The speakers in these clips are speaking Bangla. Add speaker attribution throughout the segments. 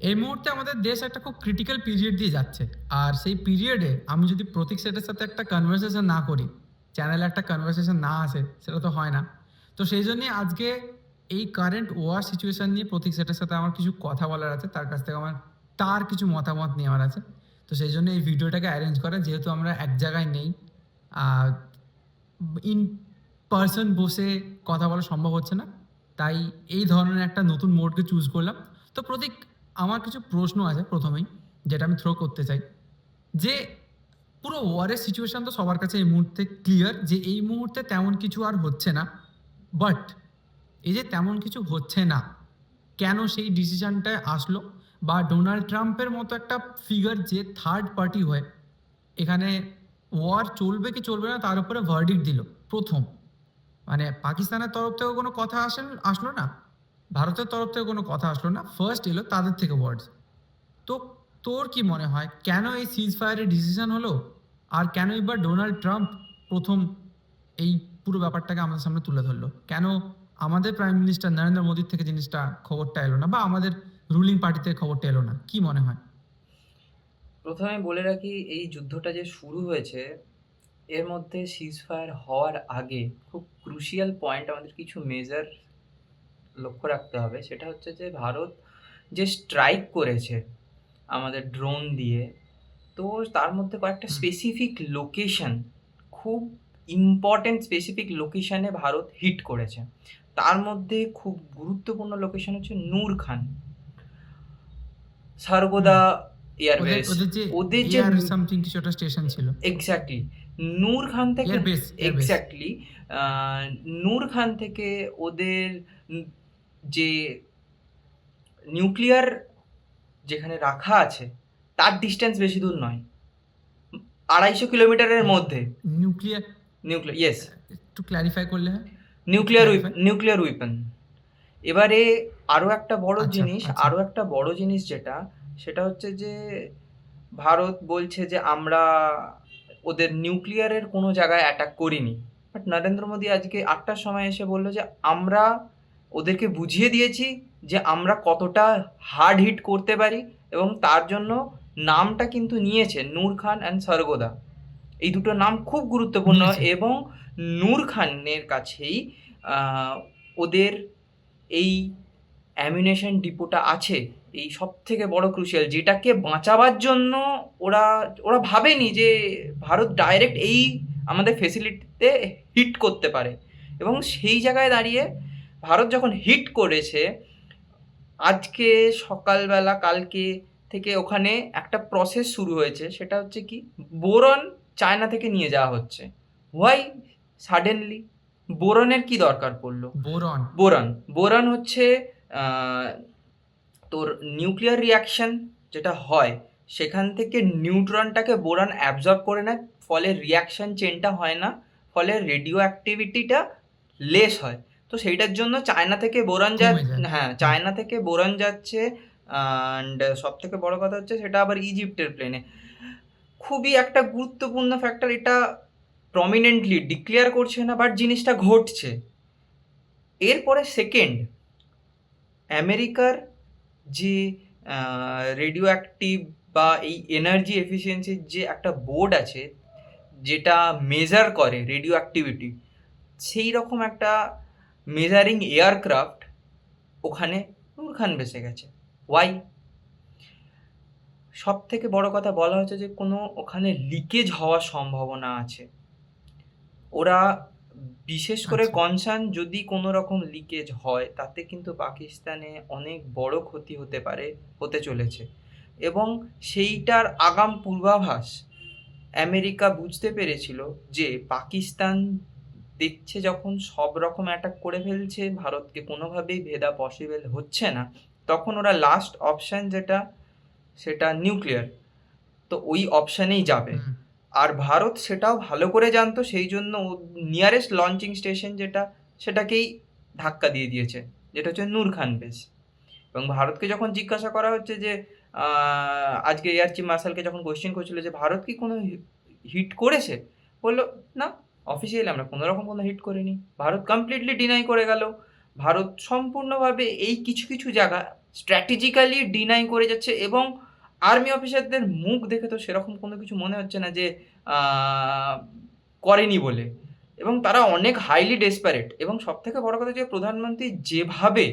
Speaker 1: এই মুহূর্তে আমাদের দেশ একটা খুব ক্রিটিক্যাল পিরিয়ড দিয়ে যাচ্ছে। আর সেই পিরিয়ডে আমি যদি প্রতীক সেটের সাথে একটা কনভারসেশন না করি চ্যানেলে একটা কনভারসেশন না আসে, সেটা তো হয় না। তো সেই জন্যই আজকে এই কারেন্ট ওয়ার সিচুয়েশন নিয়ে প্রতীক সেটের সাথে আমার কিছু কথা বলার আছে, তার কাছ থেকে আমার, তার কিছু মতামত নেওয়ার আছে। তো সেই জন্য এই ভিডিওটাকে অ্যারেঞ্জ করা, যেহেতু আমরা এক জায়গায় নেই ইন পার্সন বসে কথা বলা সম্ভব হচ্ছে না। তাই এই ধরনের একটা নতুন মোডকে চুজ করলাম। তো প্রতীক আমার কিছু প্রশ্ন আছে প্রথমেই, যেটা আমি থ্রো করতে চাই। যে পুরো ওয়ারের সিচুয়েশন তো সবার কাছে এই মুহূর্তে ক্লিয়ার যে এই মুহূর্তে তেমন কিছু আর হচ্ছে না। বাট এই যে তেমন কিছু হচ্ছে না, কেন সেই ডিসিশনটায় আসলো? বা ডোনাল্ড ট্রাম্পের মতো একটা ফিগার যে থার্ড পার্টি হয়ে, এখানে ওয়ার চলবে কি চলবে না তার উপরে ভার্ডিক দিল। প্রথম। মানে পাকিস্তানের তরফ থেকে কোনো কথা আসেন, আসলো না? ভারতের তরফ থেকে কোনো কথা আসলো না। ফার্স্ট এলো তাদের থেকে ওয়ার্ডস তো তোর কি মনে হয়, কেন এই সিজ ফায়ারের ডিসিশন হলো? আর কেন এবার ডোনাল্ড ট্রাম্প প্রথম এই পুরো ব্যাপারটাকে আমাদের সামনে তুলে ধরলো? কেন আমাদের প্রাইম মিনিস্টার নরেন্দ্র মোদীর থেকে জিনিসটা খবরটা এলো না, বা আমাদের রুলিং পার্টিতে খবরটা এলো না? কি মনে হয়?
Speaker 2: প্রথমে বলে রাখি, এই যুদ্ধটা যে শুরু হয়েছে, এর মধ্যে সিজফায়ার হওয়ার আগে খুব ক্রুশিয়াল পয়েন্ট আমাদের কিছু মেজার লক্ষ্য রাখতে হবে সেটা হচ্ছে যে ভারত যে স্ট্রাইক করেছে আমাদের ড্রোন দিয়ে তো তার মধ্যে কয়েকটা স্পেসিফিক লোকেশন খুব ইম্পর্টেন্ট স্পেসিফিক লোকেশানে ভারত হিট করেছে। তার মধ্যে খুব গুরুত্বপূর্ণ লোকেশন হচ্ছে নূর খান। সারগোদা এয়ারবেস
Speaker 1: ওদের যে সামথিং কিছু একটা স্টেশন ছিল।
Speaker 2: এক্স্যাক্টলি নূর খান থেকে এক্স্যাক্টলি নূর খান থেকে ওদের যে নিউক্লিয়ার যেখানে রাখা আছে তার ডিস্টেন্স বেশি দূর নয়। আড়াইশো কিলোমিটারের মধ্যে।
Speaker 1: নিউক্লিয়ার
Speaker 2: নিউক্লিয়ার ইয়েস
Speaker 1: একটু ক্ল্যারিফাই করলে
Speaker 2: নিউক্লিয়ার
Speaker 1: Clarify?
Speaker 2: নিউক্লিয়ার উইপন এবারে আরও একটা বড়
Speaker 1: আচ্ছা,
Speaker 2: জিনিস
Speaker 1: আচ্ছা।
Speaker 2: আরও একটা বড় জিনিস যেটা সেটা হচ্ছে যে ভারত বলছে যে আমরা ওদের নিউক্লিয়ারের কোনো জায়গায় অ্যাটাক করিনি। বাট নরেন্দ্র মোদী আজকে আটটার সময় এসে বলল যে আমরা ওদেরকে বুঝিয়ে দিয়েছি যে আমরা কতটা হার্ড হিট করতে পারি এবং তার জন্য নামটা কিন্তু নিয়েছে নূর খান অ্যান্ড সরগোদা। এই দুটো নাম খুব গুরুত্বপূর্ণ এবং নূর খানের কাছেই ওদের এই অ্যামিনেশন ডিপোটা আছে এই সব থেকে বড় ক্রুশিয়াল যেটাকে বাঁচাবার জন্য ওরা ওরা ভাবেনি যে ভারত ডাইরেক্ট এই আমাদের ফেসিলিটিতে হিট করতে পারে। এবং সেই জায়গায় দাঁড়িয়ে ভারত যখন হিট করেছে আজকে সকালবেলা কালকে থেকে ওখানে একটা প্রসেস শুরু হয়েছে সেটা হচ্ছে কি বোরন চায়না থেকে নিয়ে যাওয়া হচ্ছে। হোয়াই সাডেনলি বোরনের কি দরকার পড়ল?
Speaker 1: বোরন।
Speaker 2: বোরন। বোরন হচ্ছে তোর নিউক্লিয়ার রিয়াকশন যেটা হয় সেখান থেকে নিউট্রনটাকে বোরন অ্যাবজর্ব করে নেয় ফলে রিয়াকশন চেনটা হয় না ফলে রেডিও অ্যাক্টিভিটিটা লেস হয়। তো সেইটার জন্য চায়না থেকে বোরন যা হ্যাঁ চায়না থেকে বোরন যাচ্ছে অ্যান্ড সব থেকে বড় কথা হচ্ছে সেটা আবার ইজিপ্টের প্লেনে খুবই একটা গুরুত্বপূর্ণ ফ্যাক্টর এটা প্রমিনেন্টলি ডিক্লেয়ার করছে না বাট জিনিসটা ঘটছে। এরপরে সেকেন্ড আমেরিকার যে রেডিও অ্যাক্টিভ বা এই এনার্জি এফিসিয়েন্সির যে একটা বোর্ড আছে যেটা মেজার করে রেডিও অ্যাক্টিভিটি সেই রকম একটা মেজারিং এয়ারক্রাফট ওখানে নূর খান বেসে গেছে। ওয়াই সব থেকে বড় কথা বলা হচ্ছে যে কোনো ওখানে লিকেজ হওয়ার সম্ভাবনা আছে। ওরা বিশেষ করে
Speaker 1: আচ্ছা।
Speaker 2: কনসার্ন যদি কোনো রকম লিকেজ হয় তাতে কিন্তু পাকিস্তানে অনেক বড় ক্ষতি হতে পারে হতে চলেছে। এবং সেইটার আগাম পূর্বাভাস আমেরিকা বুঝতে পেরেছিল যে পাকিস্তান দেখছে যখন সব রকম অ্যাটাক করে ফেলছে ভারতকে কোনোভাবেই ভেদা পসিবল হচ্ছে না তখন ওরা লাস্ট অপশান যেটা সেটা নিউক্লিয়ার তো ওই অপশানেই যাবে। আর ভারত সেটাও ভালো করে জানতো সেই জন্য নিয়ারেস্ট লঞ্চিং স্টেশন যেটা সেটাকেই ধাক্কা দিয়ে দিয়েছে যেটা হচ্ছে নূর খান বেস এবং ভারতকে যখন জিজ্ঞাসা করা হচ্ছে যে আজকে এয়ার চিফ মার্শালকে যখন কোয়েশ্চেন করছিল যে ভারত কি কোনো হিট করেছে? বলল না অফিসিয়ালি আমরা কোনো রকম কোনো হিট করিনি। ভারত কমপ্লিটলি ডিনাই করে গেল। ভারত সম্পূর্ণভাবে এই কিছু কিছু জায়গা স্ট্র্যাটেজিক্যালি ডিনাই করে যাচ্ছে এবং আর্মি অফিসারদের মুখ দেখে তো সেরকম কোনো কিছু মনে হচ্ছে না যে করেনি বলে। এবং তারা অনেক হাইলি ডেসপারেট এবং সব থেকে বড় কথা যে প্রধানমন্ত্রী যেভাবে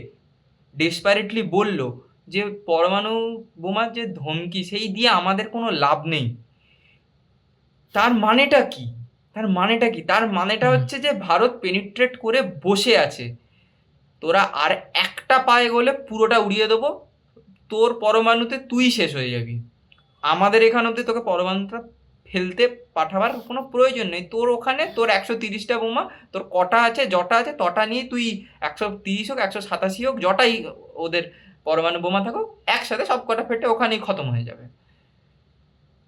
Speaker 2: ডেসপারেটলি বলল যে পরমাণু বোমার যে ধমকি, সেই দিয়ে আমাদের কোনো লাভ নেই। তার মানেটা কি? তার মানেটা কি? তার মানেটা হচ্ছে যে ভারত পেনিট্রেট করে বসে আছে। তোরা আর একটা পায়ে গলে পুরোটা উড়িয়ে দেবো। তোর পরমাণুতে তুই শেষ হয়ে যাবি। আমাদের এখান অব্দি তোকে পরমাণুটা ফেলতে পাঠাবার কোনো প্রয়োজন নেই। তোর ওখানে তোর একশো তিরিশটা বোমা তোর কটা আছে জটা আছে তটা নিয়ে তুই একশো তিরিশ হোক একশো সাতাশি হোক জটাই ওদের পরমাণু বোমা থাকুক একসাথে সব কটা ফেটে ওখানেই খতম হয়ে যাবে।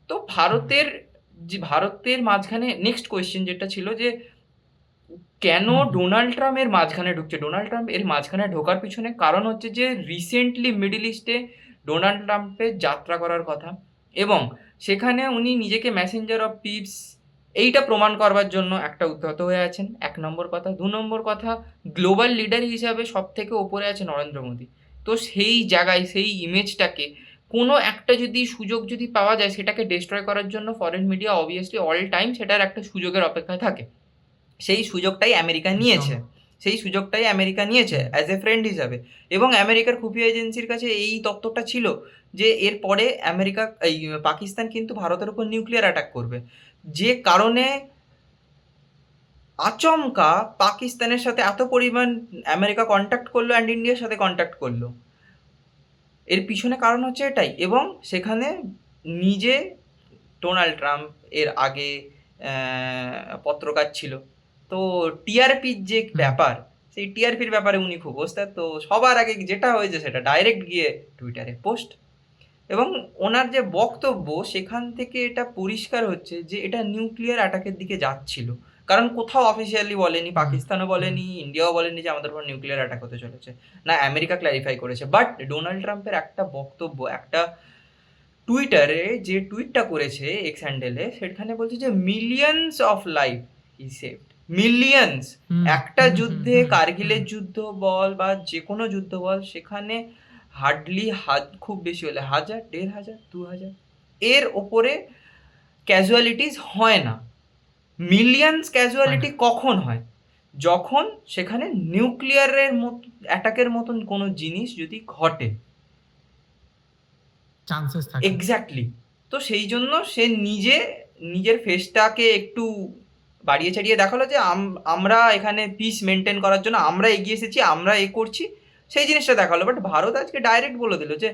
Speaker 2: তো ভারতের যে ভারতের মাঝখানে নেক্সট কোয়েশ্চেন যেটা ছিল যে কেন ডোনাল্ড ট্রাম্প এর মাঝখানে ঢুকছে? ডোনাল্ড ট্রাম্প এর মাঝখানে ঢোকার পিছনে কারণ হচ্ছে যে রিসেন্টলি মিডল ইস্টে ডোনাল্ড ট্রাম্পের যাত্রা করার কথা এবং সেখানে উনি নিজেকে মেসেঞ্জার অফ পিপস এইটা প্রমাণ করবার জন্য একটা উদ্ধত হয়ে আছেন। এক নম্বর কথা। দু নম্বর কথা গ্লোবাল লিডার হিসাবে সব থেকে ওপরে আছে নরেন্দ্র মোদী। তো সেই জায়গায় সেই ইমেজটাকে কোনো একটা যদি সুযোগ যদি পাওয়া যায় সেটাকে ডিস্ট্রয় করার জন্য foreign media obviously all time সেটার একটা সুযোগের অপেক্ষায় থাকে। সেই সুযোগটাই আমেরিকা নিয়েছে। সেই সুযোগটাই আমেরিকা নিয়েছে অ্যাজ এ ফ্রেন্ড হিসাবে। এবং আমেরিকার খুফিয়া এজেন্সির কাছে এই তত্ত্বটা ছিল যে এরপরে আমেরিকা এই পাকিস্তান কিন্তু ভারতের উপর নিউক্লিয়ার অ্যাটাক করবে। যে কারণে আচমকা পাকিস্তানের সাথে এত পরিমাণ আমেরিকা কন্ট্যাক্ট করল অ্যান্ড ইন্ডিয়ার সাথে কন্ট্যাক্ট করল। এর পিছনে কারণ হচ্ছে এটাই এবং সেখানে নিজে ডোনাল্ড ট্রাম্প এর আগে পত্রকার ছিল। তো টিআরপির যে ব্যাপার সেই টিআরপির ব্যাপারে উনি খুব ওস্তাদ। তো সবার আগে যেটা হয়েছে সেটা ডাইরেক্ট গিয়ে টুইটারে পোস্ট। এবং ওনার যে বক্তব্য সেখান থেকে এটা পরিষ্কার হচ্ছে যে এটা নিউক্লিয়ার অ্যাটাকের দিকে যাচ্ছিল। কারণ কোথাও অফিসিয়ালি বলেনি পাকিস্তানও বলেনি ইন্ডিয়াও বলেনি যে আমাদের উপর নিউক্লিয়ার অ্যাটাক হতে চলেছে। না আমেরিকা ক্ল্যারিফাই করেছে। বাট ডোনাল্ড ট্রাম্পের একটা বক্তব্য একটা টুইটারে যে টুইটটা করেছে এক্স হ্যান্ডেলে সেখানে বলছে যে মিলিয়ন্স অফ লাইফ ই সেভড মিলিয়ন্স একটা যুদ্ধে কার্গিলের যুদ্ধ বল বা যে কোনো যুদ্ধ বল সেখানে হার্ডলি হাত খুব বেশি হলে হাজার দেড় হাজার দু হাজার এর ওপরে ক্যাজুয়ালিটিস হয় না। মিলিয়ন্স ক্যাজুয়ালিটি কখন হয়? যখন সেখানে নিউক্লিয়ারের মতো অ্যাটাকের মতন কোনো জিনিস যদি ঘটে।
Speaker 1: চান্সেস থাকে।
Speaker 2: এক্স্যাক্টলি তো সেই জন্য সে নিজে নিজের ফেসটাকে একটু বাড়িয়ে ছাড়িয়ে দেখাল যে আম- আমরা এখানে পিস মেনটেন করার জন্য আমরা এগিয়ে এসেছি আমরা এ করছি। সেই জিনিসটা দেখাল। বাট ভারত আজকে ডাইরেক্ট বলে দিল যে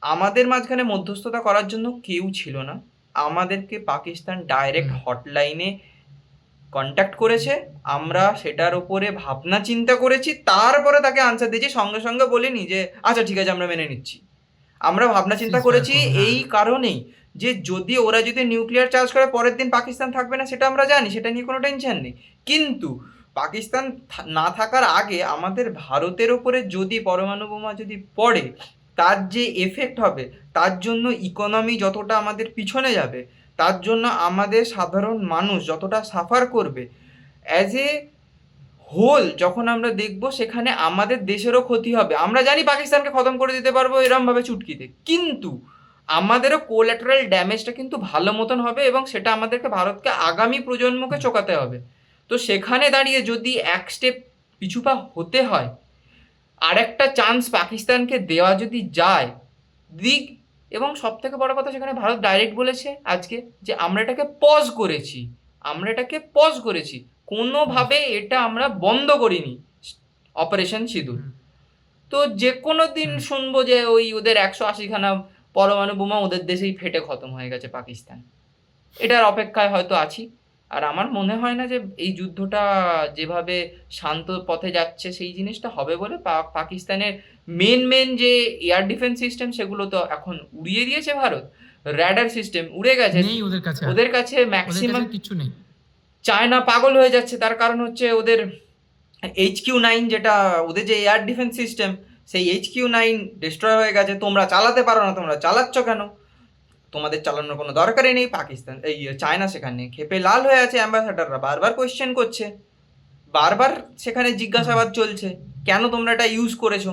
Speaker 2: আমাদের মাঝখানে মধ্যস্থতা করার জন্য কেউ ছিল না। আমাদেরকে পাকিস্তান ডাইরেক্ট হটলাইনে কন্ট্যাক্ট করেছে। আমরা সেটার উপরে ভাবনা চিন্তা করেছি। তারপরে তাকে আনসার দিয়েছি। সঙ্গে সঙ্গে বলিনি যে আচ্ছা ঠিক আছে আমরা মেনে নিচ্ছি। আমরা ভাবনা চিন্তা করেছি
Speaker 1: হ্যাঁ।
Speaker 2: এই কারণেই যে যদি ওরা যদি নিউক্লিয়ার চার্জ করে পরের দিন পাকিস্তান থাকবে না সেটা আমরা জানি সেটা নিয়ে কোনো টেনশন নেই। কিন্তু পাকিস্তান না থাকার আগে আমাদের ভারতের ওপরে যদি পরমাণু বোমা যদি পড়ে তার যে এফেক্ট হবে, তার জন্য ইকোনমি যতটা আমাদের পিছনে যাবে, তার জন্য আমাদের সাধারণ মানুষ যতটা সাফার করবে অ্যাজ এ হোল যখন আমরা দেখব সেখানে আমাদের দেশেরও ক্ষতি হবে। আমরা জানি পাকিস্তানকে খতম করে দিতে পারব এরমভাবে চুটকিতে, কিন্তু আমাদেরও কোল্যাটারাল ড্যামেজটা কিন্তু ভালো মতন হবে এবং সেটা আমাদেরকে ভারতকে আগামী প্রজন্মকে চোকাতে হবে। তো সেখানে দাঁড়িয়ে যদি এক স্টেপ পিছুপা হতে হয় আরেকটা চান্স পাকিস্তানকে দেওয়া যদি যায় দিক এবং সব থেকে বড় কথা সেখানে ভারত ডাইরেক্ট বলেছে আজকে যে আমরা এটাকে পজ করেছি আমরা এটাকে পজ করেছি। কোনোভাবে এটা আমরা বন্ধ করিনি অপারেশন সিঁদুর। তো যে কোনো দিন শুনব যে ওই ওদের একশো আশিখানা পরমাণু বোমা ওদের দেশেই ফেটে খতম হয়ে গেছে পাকিস্তান। এটার অপেক্ষায় হয়তো আছি। আর আমার মনে হয় না যে এই যুদ্ধটা যেভাবে শান্ত পথে যাচ্ছে সেই জিনিসটা হবে বলে পাকিস্তানের মেন মেন যে এয়ার ডিফেন্স সিস্টেম সেগুলো তো এখন উড়িয়ে দিয়েছে ভারত। র্যাডার সিস্টেম উড়ে গেছে।
Speaker 1: ওদের কাছে
Speaker 2: ওদের কাছে ম্যাক্সিমাম
Speaker 1: কিছু নেই।
Speaker 2: চায়না পাগল হয়ে যাচ্ছে। তার কারণ হচ্ছে ওদের এইচ কিউ নাইন যেটা ওদের যে এয়ার ডিফেন্স সিস্টেম সেই এইচ কিউ নাইন ডিস্ট্রয় হয়ে গেছে। তোমরা চালাতে পারো না তোমরা চালাচ্ছ কেন? তোমাদের চালানোর কোনো দরকারই নেই পাকিস্তান এই চায়না সেখানে খেপে লাল হয়ে আছে অ্যাম্বাসাডাররা বারবার কোয়েশ্চেন করছে বারবার সেখানে জিজ্ঞাসাবাদ চলছে কেন তোমরা এটা ইউজ করেছ?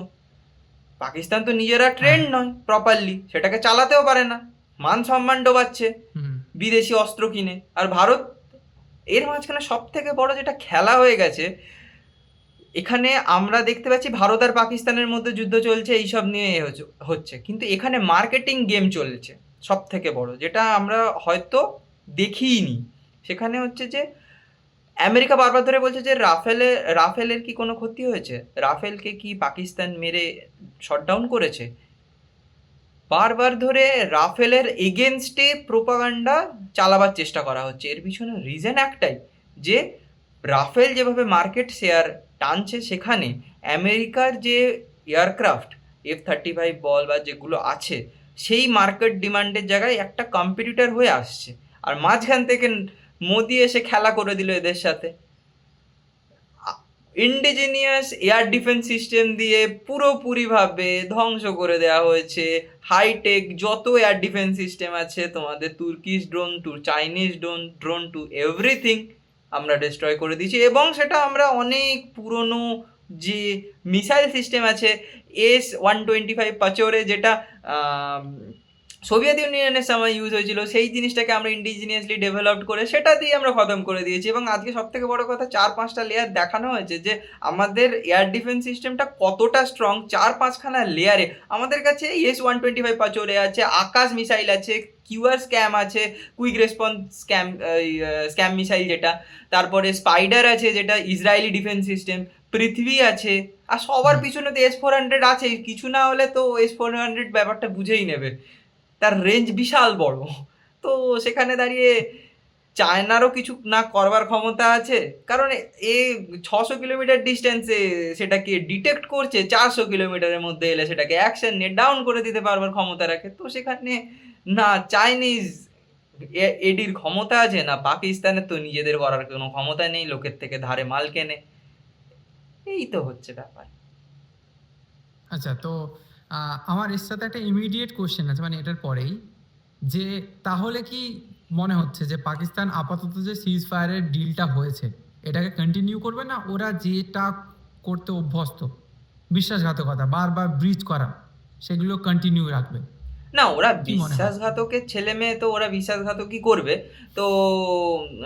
Speaker 2: পাকিস্তান তো নিজেরা ট্রেন্ড নয় প্রপারলি সেটাকে চালাতেও পারে না মান সম্মান ডোবাচ্ছে বিদেশি অস্ত্র কিনে আর ভারত এর মাঝখানে সব থেকে বড় যেটা খেলা হয়ে গেছে এখানে আমরা দেখতে পাচ্ছি ভারত আর পাকিস্তানের মধ্যে যুদ্ধ চলছে এইসব নিয়ে হচ্ছে কিন্তু এখানে মার্কেটিং গেম চলছে। সব থেকে বড়, যেটা আমরা হয়তো দেখিইনি। সেখানে হচ্ছে যে, আমেরিকা বারবার ধরে বলছে যে, রাফেলে, রাফেলের কি কোনো ক্ষতি হয়েছে? রাফেলকে কি পাকিস্তান মেরে শটডাউন করেছে? বারবার ধরে রাফেলের এগেনস্টে প্রোপাগান্ডা চালাবার চেষ্টা করা হচ্ছে। এর পিছনে রিজন একটাই, যে রাফেল যেভাবে মার্কেট শেয়ার টানছে সেখানে, আমেরিকার যে এয়ারক্রাফট এফ থার্টি ফাইভ বল বা যেগুলো আছে সেই মার্কেট ডিমান্ডের জায়গায় একটা কম্পিটিটর হয়ে আসছে। আর মাঝখান থেকে মোদি এসে খেলা করে দিল এদের সাথে। ইন্ডিজিনিয়াস এয়ার ডিফেন্স সিস্টেম দিয়ে পুরোপুরিভাবে ধ্বংস করে দেওয়া হয়েছে। হাইটেক যত এয়ার ডিফেন্স সিস্টেম আছে, তোমাদের Turkish drone to Chinese drone drone to everything আমরা ডিস্ট্রয় করে দিয়েছি। এবং সেটা আমরা অনেক পুরনো যে মিসাইল সিস্টেম আছে, S one twenty five Pechora যেটা সোভিয়েত ইউনিয়নের সময় ইউজ হয়েছিল। সেই জিনিসটাকে আমরা ইন্ডিজিনিয়াসলি ডেভেলপড করে সেটা দিয়ে আমরা খতম করে দিয়েছি এবং আজকে সব থেকে বড় কথা চার পাঁচটা লেয়ার দেখানো হয়েছে যে আমাদের এয়ার ডিফেন্স সিস্টেমটা কতটা স্ট্রং চার পাঁচখানা লেয়ারে আমাদের কাছে S one twenty five Pechora আছে, আকাশ মিসাইল আছে কিউআর স্ক্যাম আছে quick response SAM SAM missile যেটা, তারপরে স্পাইডার আছে যেটা ইসরায়েলি ডিফেন্স সিস্টেম পৃথিবী আছে আর সবার পিছনে তো এস ফোর হান্ড্রেড আছে কিছু না হলে তো এস ফোর হান্ড্রেড ব্যাপারটা বুঝেই নেবে। তার রেঞ্জ বিশাল বড়। তো সেখানে দাঁড়িয়ে চায়নারও কিছু না করবার ক্ষমতা আছে কারণ এ ছশো কিলোমিটার ডিস্টেন্সে সেটাকে ডিটেক্ট করছে চারশো কিলোমিটারের মধ্যে এলে সেটাকে অ্যাকশন নিয়ে ডাউন করে দিতে পারবার ক্ষমতা রাখে। তো সেখানে না চাইনিজ এ- এডির ক্ষমতা আছে না পাকিস্তানের তো নিজেদের করার কোনো ক্ষমতা নেই লোকের থেকে ধারে মাল কেনে। এই তো হচ্ছে ব্যাপার।
Speaker 1: আচ্ছা তো আমার এর সাথে একটা ইমিডিয়েট কোশ্চেন আছে মানে এটার পরেই। যে তাহলে কি মনে হচ্ছে যে পাকিস্তান আপাতত যে সিজ ফায়ারের ডিলটা হয়েছে এটাকে কন্টিনিউ করবে না ওরা যেটা করতে অভ্যস্ত? বিশ্বাসঘাতকতা বারবার ব্রিজ করা সেগুলো কন্টিনিউ রাখবে।
Speaker 2: না ওরা? বিশ্বাসঘাতকের ছেলে মেয়ে তো ওরা বিশ্বাসঘাতকই করবে। তো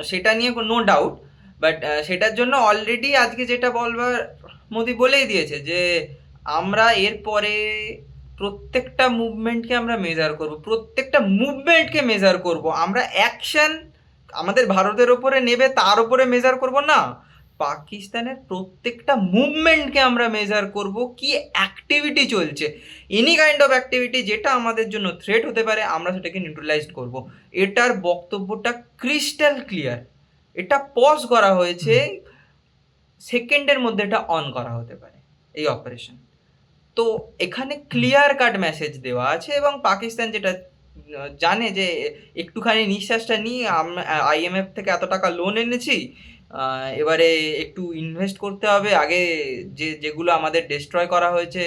Speaker 2: সেটা নিয়ে নো ডাউট বাট সেটার জন্য অলরেডি আজকে যেটা বলবার মোদি বলেই দিয়েছে যে, আমরা এরপরে প্রত্যেকটা মুভমেন্টকে আমরা মেজার করব, প্রত্যেকটা মুভমেন্টকে মেজার করব। আমরা অ্যাকশন আমাদের ভারতের ওপরে নেবে, তার ওপরে মেজার করব না। পাকিস্তানের প্রত্যেকটা মুভমেন্টকে আমরা মেজার করব, কি অ্যাক্টিভিটি চলছে। এনি কাইন্ড অফ অ্যাক্টিভিটি যেটা আমাদের জন্য থ্রেট হতে পারে, আমরা সেটাকে নিউট্রালাইজড করব। এটার বক্তব্যটা ক্রিস্টাল ক্লিয়ার এটা পজ করা হয়েছে সেকেন্ডের মধ্যে এটা অন করা হতে পারে এই অপারেশন তো এখানে ক্লিয়ার কাট মেসেজ দেওয়া আছে এবং পাকিস্তান যেটা জানে যে একটুখানি নিঃশ্বাসটা নিয়ে আইএমএফ থেকে এত টাকা লোন এনেছি এবারে একটু ইনভেস্ট করতে হবে। আগে যে যেগুলো আমাদের ডিস্ট্রয় করা হয়েছে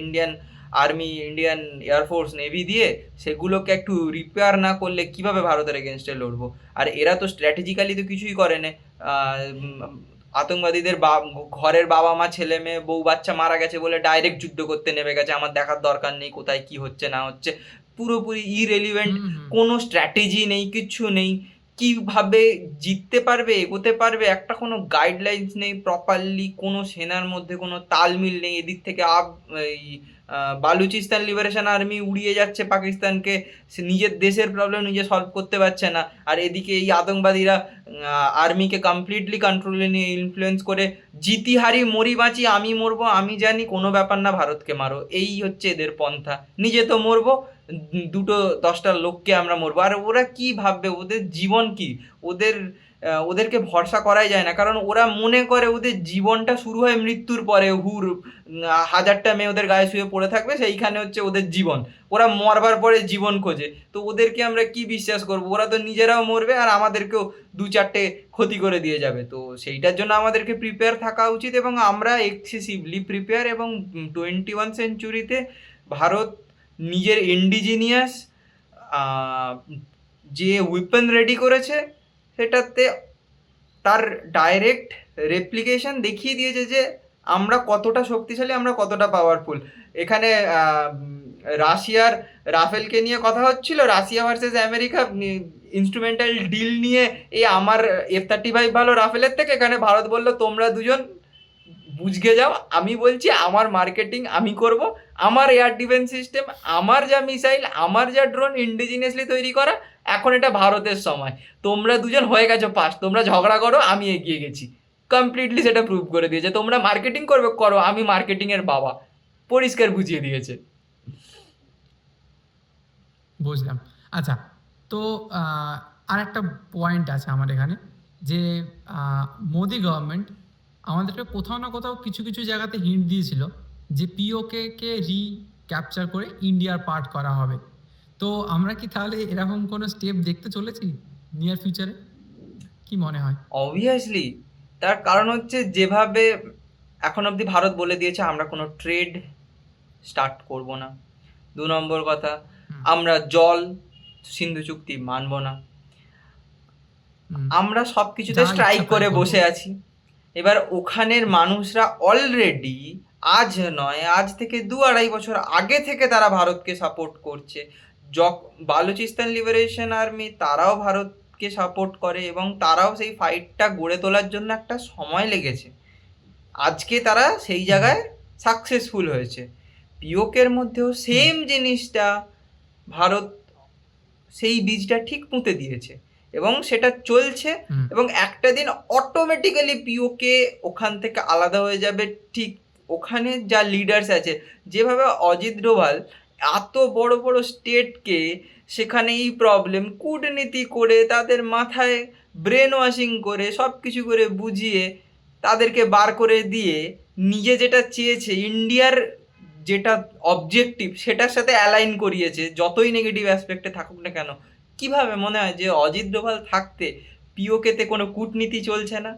Speaker 2: Indian army Indian air force navy দিয়ে সেগুলোকে একটু রিপেয়ার না করলে কীভাবে ভারতের এগেনস্টে লড়বো? আর এরা তো স্ট্র্যাটেজিক্যালি তো কিছুই আহ, উম, আতঙ্কবাদীদের বা ঘরের বাবা মা ছেলে মেয়ে বউ বাচ্চা মারা গেছে বলে ডাইরেক্ট যুদ্ধ করতে নেমে গেছে। আমার দেখার দরকার নেই কোথায় কি হচ্ছে না হচ্ছে। পুরোপুরি ইরেলিভেন্ট। কোনো স্ট্র্যাটেজি নেই কিচ্ছু নেই। কীভাবে জিততে পারবে এগোতে পারবে একটা কোনো গাইডলাইন্স নেই প্রপারলি কোনো সেনার মধ্যে কোনো তালমিল নেই। এদিক থেকে আপ বালুচিস্তান লিবারেশন আর্মি উড়িয়ে যাচ্ছে পাকিস্তানকে। নিজের দেশের প্রবলেম নিজে সলভ করতে পারছে না। আর এদিকে এই আতঙ্কবাদীরা আর্মিকে কমপ্লিটলি কন্ট্রোলে নিয়ে ইনফ্লুয়েন্স করে, জিতি হারি, মরি বাঁচি, আমি মরবো, আমি জানি, কোনো ব্যাপার না, ভারতকে মারো। এই হচ্ছে এদের পন্থা। নিজে তো মরবো, দুটো দশটা লোককে আমরা মরবো। আর ওরা কি ভাববে? ওদের জীবন কি? ওদের ওদেরকে ভরসা করাই যায় না। কারণ ওরা মনে করে ওদের জীবনটা শুরু হয় মৃত্যুর পরে। হুর হাজারটা মেয়ে ওদের গায়ে শুয়ে পড়ে থাকবে, সেইখানে হচ্ছে ওদের জীবন। ওরা মরবার পরে জীবন খোঁজে। তো ওদেরকে আমরা কি বিশ্বাস করব? ওরা তো নিজেরাও মরবে আর আমাদেরকেও দু চারটে ক্ষতি করে দিয়ে যাবে। তো সেইটার জন্য আমাদেরকে প্রিপেয়ার থাকা উচিত এবং আমরা এক্সেসিভলি প্রিপেয়ার এবং টোয়েন্টি ওয়ান সেঞ্চুরিতে ভারত নিজের ইন্ডিজিনিয়াস যে উইপন রেডি করেছে সেটাতে তার ডাইরেক্ট রেপ্লিকেশন দেখিয়ে দিয়েছে যে আমরা কতটা শক্তিশালী, আমরা কতটা পাওয়ারফুল এখানে রাশিয়ার রাফেলকে নিয়ে কথা হচ্ছিল। Russia versus America instrumental deal নিয়ে এই আমার এফ থার্টি ফাইভ ভালো রাফেলের থেকে। এখানে ভারত বলল, তোমরা দুজন বুঝকে যাও। আমি বলছি, আমার মার্কেটিং আমি করব। আমার এয়ার ডিফেন্স সিস্টেম আমার যা মিসাইল আমার যা ড্রোন ইন্ডিজিনিয়াসলি তৈরি করা এখন এটা ভারতের সময়। তোমরা দুজন হয়ে গেছো পাস তোমরা ঝগড়া করো, আমি এগিয়ে গেছি। কমপ্লিটলি সেটা প্রুভ করে দিয়েছে। তোমরা মার্কেটিং করবে, করো, আমি মার্কেটিংয়ের বাবা। পরিষ্কার বুঝিয়ে দিয়েছে।
Speaker 1: বুঝলাম। আচ্ছা তো আর একটা পয়েন্ট আছে আমার এখানে, যে মোদি গভর্নমেন্ট আমাদেরকে কোথাও না কোথাও কিছু কিছু জায়গাতে হিন্ট দিয়েছিল যে পিওকে কে রি ক্যাপচার করে ইন্ডিয়ার পার্ট করা হবে। তো আমরা কি তাহলে এরকম কোনো স্টেপ দেখতে চলেছি নিয়ার ফিউচারে কি মনে হয়?
Speaker 2: অবভিয়াসলি তার কারণ হচ্ছে যেভাবে এখন অবধি ভারত বলে দিয়েছে আমরা কোনো ট্রেড স্টার্ট করব না। দু নম্বর কথা আমরা জল সিন্ধু চুক্তি মানব না। আমরা সব কিছুতে স্ট্রাইক করে বসে আছি। এবার ওখানের মানুষরা অলরেডি আজ নয় আজ থেকে দু আড়াই বছর আগে থেকে তারা ভারতকে সাপোর্ট করছে। যক বালুচিস্তান লিবারেশন আর্মি তারাও ভারতকে সাপোর্ট করে এবং তারাও সেই ফাইটটা গড়ে তোলার জন্য একটা সময় লেগেছে। আজকে তারা সেই জায়গায় সাকসেসফুল হয়েছে। পিওকের মধ্যেও সেম জিনিসটা ভারত সেই বীজটা ঠিক পুঁতে দিয়েছে এবং সেটা চলছে এবং একটা দিন অটোমেটিক্যালি পিওকে ওখান থেকে আলাদা হয়ে যাবে। ঠিক ওখানে যা লিডার্স আছে যেভাবে অজিত ডোভাল এত বড় বড় স্টেটকে সেখানে এই প্রবলেম কূটনীতি করে, তাদের মাথায় ব্রেন ওয়াশিং করে সব কিছু করে বুঝিয়ে তাদেরকে বার করে দিয়ে নিজে যেটা চেয়েছে, ইন্ডিয়ার যেটা অবজেক্টিভ সেটার সাথে অ্যালাইন করিয়েছে, যতই নেগেটিভ অ্যাসপেক্টে থাকুক না কেন। কীভাবে মনে হয় যে অজিত ডোভাল থাকতে পিওকেতে কোনো কূটনীতি চলছে না?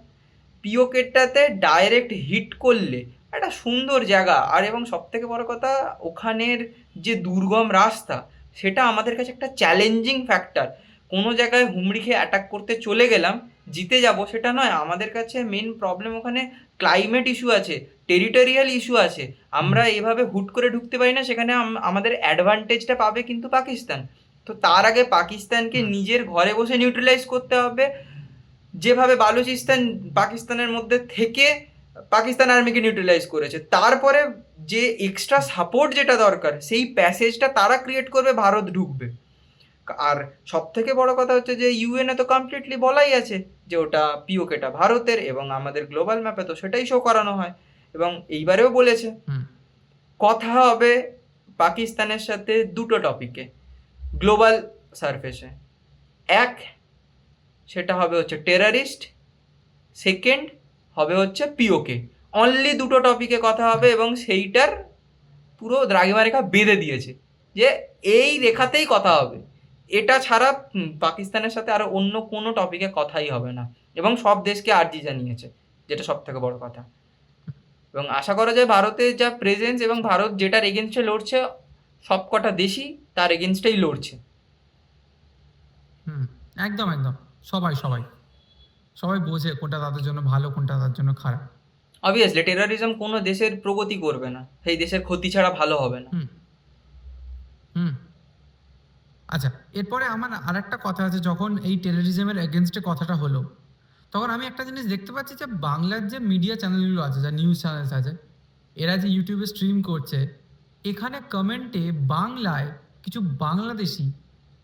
Speaker 2: পিওকেটাতে ডাইরেক্ট হিট করলে একটা সুন্দর জায়গা। আর এবং সব থেকে বড় কথা, ওখানের যে দুর্গম রাস্তা সেটা আমাদের কাছে একটা চ্যালেঞ্জিং ফ্যাক্টর কোনো জায়গায় হুমড়ি খেয়ে অ্যাটাক করতে চলে গেলাম জিতে যাব সেটা নয়। আমাদের কাছে মেন প্রবলেম ওখানে ক্লাইমেট ইস্যু আছে টেরিটোরিয়াল ইস্যু আছে। আমরা এভাবে হুট করে ঢুকতে পারি না সেখানে আম- আমাদের অ্যাডভান্টেজটা পাবে কিন্তু পাকিস্তান। তো তার আগে পাকিস্তানকে নিজের ঘরে বসে নিউট্রালাইজ করতে হবে। যেভাবে বালুচিস্তান পাকিস্তানের মধ্যে থেকে পাকিস্তান আর্মিকে নিউট্রালাইজ করেছে। তারপরে যে এক্সট্রা সাপোর্ট যেটা দরকার সেই প্যাসেজটা তারা ক্রিয়েট করবে ভারত ঢুকবে। আর সব থেকে বড় কথা হচ্ছে যে ইউএনএ তো কমপ্লিটলি বলাই আছে যে ওটা পিওকেটা ভারতের এবং আমাদের গ্লোবাল ম্যাপে তো সেটাই শো করানো হয়। এবং এইবারেও বলেছে। কথা হবে পাকিস্তানের সাথে দুটো টপিকে গ্লোবাল সারফেসে এক সেটা হবে হচ্ছে টেরারিস্ট সেকেন্ড হবে হচ্ছে পিওকে অনলি দুটো টপিকে কথা হবে এবং সেইটার পুরো দ্রাঘিমা রেখা বেঁধে দিয়েছে যে এই রেখাতেই কথা হবে। এটা ছাড়া পাকিস্তানের সাথে আর অন্য কোনো টপিকে কথাই হবে না এবং সব দেশকে আর্জি জানিয়েছে যেটা সব থেকে বড় কথা। এবং আশা করা যায় ভারতের যা প্রেজেন্স এবং ভারত যেটার এগেনস্টে লড়ছে সব কটা দেশই তার এগেনস্টেই লড়ছে।
Speaker 1: হুম, একদম একদম। সবাই সবাই। সবাই বোঝে কোনটা তাদের জন্য ভালো কোনটা তাদের জন্য খারাপ।
Speaker 2: অবভিয়াসলি টেরোরিজম কোনো দেশের প্রগতি করবে না। সেই দেশের ক্ষতি ছাড়া ভালো হবে না।
Speaker 1: হুম। আচ্ছা এরপরে আমার আরেকটা কথা আছে যখন এই টেররিজমের এগেনস্টে কথাটা হলো তখন আমি একটা জিনিস দেখতে পাচ্ছি যে বাংলার যে মিডিয়া চ্যানেলগুলো আছে যা নিউজ চ্যানেলস আছে এরা যে ইউটিউবে স্ট্রিম করছে এখানে কমেন্টে বাংলায় কিছু বাংলাদেশি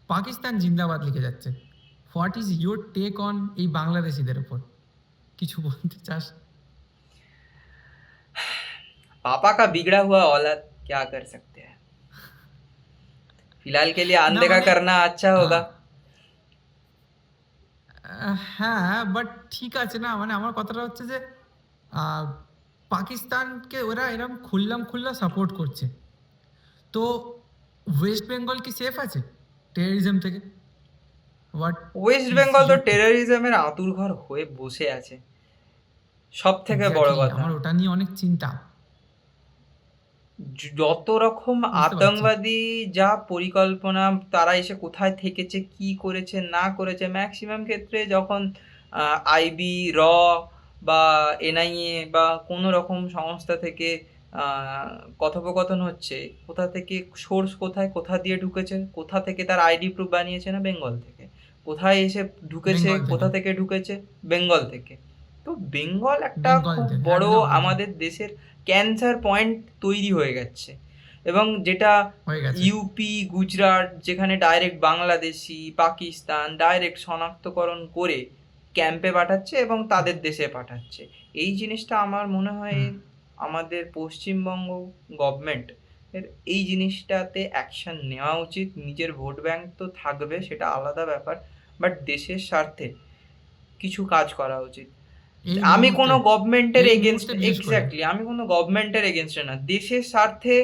Speaker 1: পাকিস্তান জিন্দাবাদ লিখে যাচ্ছে। what is your take on এই বাংলাদেশিদের ওপর কিছু বলতে চাস
Speaker 2: पापा का बिगड़ा हुआ औलाद क्या कर सकते हैं फिलहाल के लिए अनदेखा
Speaker 1: मैंने-
Speaker 2: करना अच्छा होगा
Speaker 1: আহ, হ্যাঁ বাট ঠিক আছে না মানে আমার কথাটা হচ্ছে যে আহ, পাকিস্তানকে ওরা এরকম খুললাম খুল্লা সাপোর্ট করছে তো ওয়েস্ট বেঙ্গল কি সেফ আছে টেররিজম থেকে হোয়াট
Speaker 2: ওয়েস্ট বেঙ্গল তো টেরোরিজমের আতুর ঘর হয়ে বসে আছে। সব থেকে বড় কথা।
Speaker 1: আমার ওটা নিয়ে অনেক চিন্তা।
Speaker 2: যত রকম আতঙ্কবাদী যা পরিকল্পনা তারা এসে কোথায় থেকেছে কি করেছে না করেছে ম্যাক্সিমাম ক্ষেত্রে যখন আইবি র বা এনআইএ বা কোনো রকম সংস্থা থেকে আহ, কথোপকথন হচ্ছে কোথা থেকে সোর্স কোথায় কোথা দিয়ে ঢুকেছে কোথা থেকে তার আইডি প্রুফ বানিয়েছে না বেঙ্গল থেকে? কোথায় এসে ঢুকেছে কোথা থেকে ঢুকেছে? বেঙ্গল থেকে। তো বেঙ্গল একটা খুব বড় আমাদের দেশের ক্যান্সার পয়েন্ট তৈরি হয়ে গেছে। এবং যেটা ইউপি গুজরাট যেখানে ডাইরেক্ট বাংলাদেশি পাকিস্তান ডাইরেক্ট শনাক্তকরণ করে ক্যাম্পে পাঠাচ্ছে এবং তাদের দেশে পাঠাচ্ছে। এই জিনিসটা আমার মনে হয় আমাদের পশ্চিমবঙ্গ গভর্নমেন্ট এই জিনিসটাতে অ্যাকশন নেওয়া উচিত। নিজের ভোট ব্যাংক তো থাকবে সেটা আলাদা ব্যাপার বাট দেশের স্বার্থে কিছু কাজ করা উচিত। আমি কোনো গভর্নমেন্টের এগেনস্ট এক্স্যাক্টলি আমি কোনো গভর্নমেন্টের এগেনস্টে না। দেশের স্বার্থে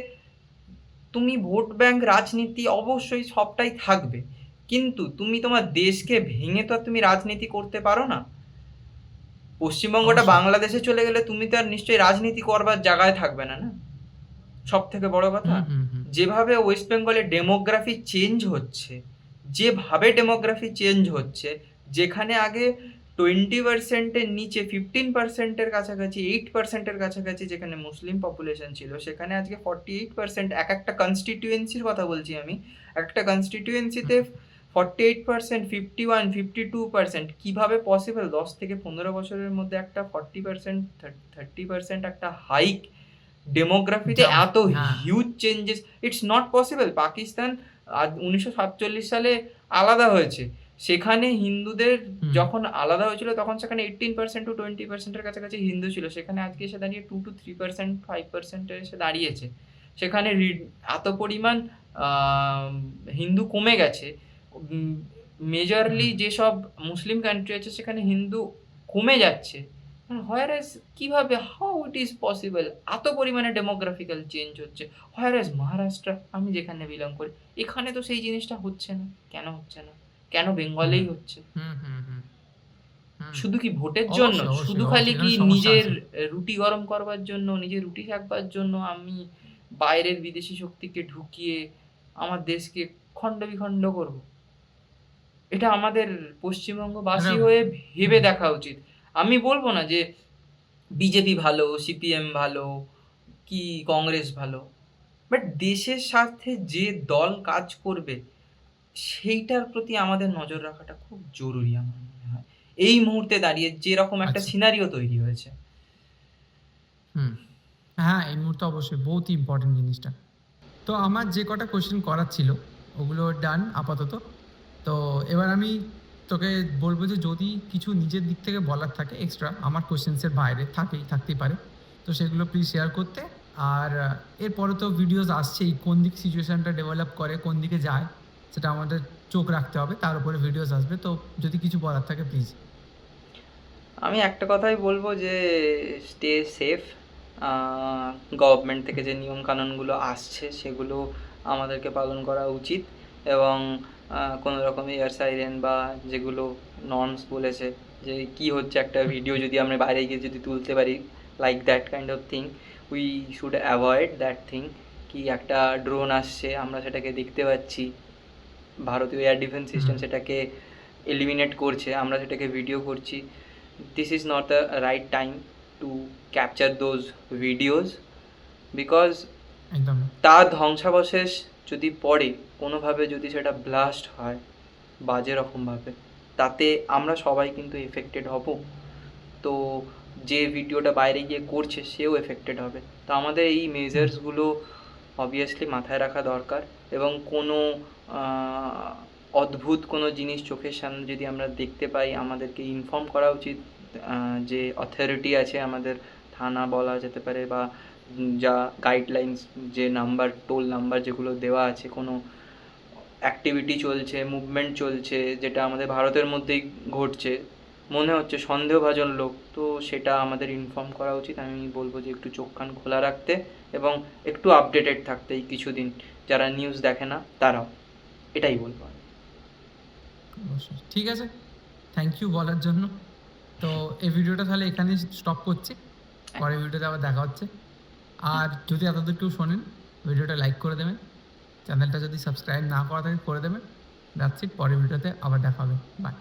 Speaker 2: তুমি ভোট ব্যাংক রাজনীতি অবশ্যই সবটাই থাকবে। কিন্তু তুমি তোমার দেশকে ভেঙে তো আর তুমি রাজনীতি করতে পারো না। পশ্চিমবঙ্গটা বাংলাদেশে চলে গেলে তুমি তো আর নিশ্চয়ই রাজনীতি করবার জায়গায় থাকবে না না? সব থেকে বড় কথা। যেভাবে ওয়েস্ট বেঙ্গলের ডেমোগ্রাফি চেঞ্জ হচ্ছে যেভাবে ডেমোগ্রাফি চেঞ্জ হচ্ছে যেখানে আগে টোয়েন্টি পার্সেন্টের নিচে ফিফটিন পার্সেন্টের কাছাকাছি এইট পার্সেন্টের কাছাকাছি যেখানে মুসলিম পপুলেশন ছিল সেখানে আজকে ফর্টি এইট পার্সেন্ট এক একটা কনস্টিটিউয়েন্সির কথা বলছি আমি একটা কনস্টিটিউয়েন্সিতে forty eight percent fifty one fifty two percent কীভাবে পসিবল দশ থেকে পনেরো বছরের মধ্যে একটা ফর্টি পার্সেন্ট থার্টি পার্সেন্ট একটা হাইক ডেমোগ্রাফিতে এত। Huge changes it's not possible Pakistan উনিশশো সাতচল্লিশ সালে আলাদা হয়েছে। সেখানে হিন্দুদের যখন আলাদা হয়েছিল তখন সেখানে এইটিন পার্সেন্ট টু টোয়েন্টি পার্সেন্টের কাছাকাছি হিন্দু ছিল। সেখানে আজকে এসে দাঁড়িয়ে two two three percent five পার্সেন্টে এসে দাঁড়িয়েছে। সেখানে এত পরিমাণ হিন্দু কমে গেছে। মেজরলি যেসব মুসলিম কান্ট্রি আছে সেখানে হিন্দু কমে যাচ্ছে। হোয়ারাস কীভাবে হাউ ইট ইজ পসিবল এত পরিমাণে ডেমোগ্রাফিক্যাল চেঞ্জ হচ্ছে। হোয়ারাস মহারাষ্ট্র আমি যেখানে বিলং করি। এখানে তো সেই জিনিসটা হচ্ছে না। কেন হচ্ছে না? কেন বেঙ্গলেই হচ্ছে?
Speaker 1: হুম, হুম, হুম। হুম।
Speaker 2: শুধু কি ভোটের জন্য? শুধু খালি কি নিজের রুটি গরম করবার জন্য নিজের রুটি থাকবার জন্য আমি বাইরের বিদেশি শক্তিকে ঢুকিয়ে আমার দেশকে খণ্ড বিখণ্ড করব? এটা আমাদের পশ্চিমবঙ্গবাসী হয়ে ভেবে দেখা উচিত। আমি বলব না যে বিজেপি ভালো সিপিএম ভালো কি কংগ্রেস ভালো বাট দেশের স্বার্থে যে দল কাজ করবে সেইটার প্রতি আমাদের নজর রাখাটা খুব জরুরি আমার মনে হয়। এই মুহূর্তে দাঁড়িয়ে যেরকম একটা
Speaker 1: আচ্ছা।
Speaker 2: সিনারিও তৈরি হয়েছে।
Speaker 1: হ্যাঁ এই মুহূর্তে অবশ্যই বহুত ইম্পর্টেন্ট জিনিসটা। তো আমার যে কটা কোশ্চেন করার ছিল ওগুলো ডান আপাতত। তো এবার আমি তোকে বলব যে যদি কিছু নিজের দিক থেকে বলার থাকে এক্সট্রা আমার কোশ্চেন্সের বাইরে থাকেই, থাকতেই পারে। তো সেগুলো প্লিজ শেয়ার করতে। আর এরপরে তো ভিডিওস আসছেই, কোন দিক সিচুয়েশানটা ডেভেলপ করে, কোন দিকে যায়, সেটা আমাদের চোখ রাখতে হবে, তার উপরে ভিডিওস আসবে। তো যদি কিছু বলার থাকে প্লিজ
Speaker 2: আমি একটা কথাই বলব যে স্টে সেফ গভর্নমেন্ট থেকে যে নিয়ম কানুনগুলো আসছে, সেগুলো আমাদেরকে পালন করা উচিত। এবং কোনো রকম এয়ার সাইরেন বা যেগুলো নর্মস বলেছে যে কি হচ্ছে একটা ভিডিও যদি আমরা বাইরে গিয়ে যদি তুলতে পারি like that kind of thing we should avoid that thing কি একটা ড্রোন আসছে আমরা সেটাকে দেখতে পাচ্ছি। ভারতীয় এয়ার ডিফেন্স সিস্টেম সেটাকে এলিমিনেট করছে আমরা সেটাকে ভিডিও করছি। This is not the right time to capture those videos because তার ধ্বংসাবশেষ যদি পড়ে কোনোভাবে যদি সেটা ব্লাস্ট হয়, বাজে রকমভাবে, তাতে আমরা সবাই কিন্তু এফেক্টেড হব। তো যে ভিডিওটা বাইরে গিয়ে করছে, সেও এফেক্টেড হবে। তো আমাদের এই মেজার্সগুলো অবভিয়াসলি মাথায় রাখা দরকার এবং কোনো অদ্ভুত কোনো জিনিস চোখের সামনে যদি আমরা দেখতে পাই, আমাদেরকে ইনফর্ম করা উচিত যে অথরিটি আছে আমাদের থানা বলা যেতে পারে বা যা গাইডলাইন্স যে নাম্বার টোল নাম্বার যেগুলো দেওয়া আছে কোনো অ্যাক্টিভিটি চলছে মুভমেন্ট চলছে যেটা আমাদের ভারতের মধ্যেই ঘটছে। মনে হচ্ছে সন্দেহভাজন লোক তো সেটা আমাদের ইনফর্ম করা উচিত। আমি বলব যে একটু চোখ কান খোলা রাখতে এবং একটু আপডেটেড থাকতে এই কিছুদিন। যারা নিউজ দেখে না তারাও। এটাই বলব আমি।
Speaker 1: অবশ্যই। ঠিক আছে। থ্যাংক ইউ বলার জন্য। তো এই ভিডিওটা তাহলে এখানে স্টপ করছি। পরের ভিডিওতে আবার দেখা হচ্ছে। আর যদি এতদূর কেউ শোনেন ভিডিওটা লাইক করে দেবেন। চ্যানেলটা যদি সাবস্ক্রাইব না করা থাকে, করে দেবেন। দ্যাটস ইট পরের ভিডিওতে আবার দেখা হবে। বাই।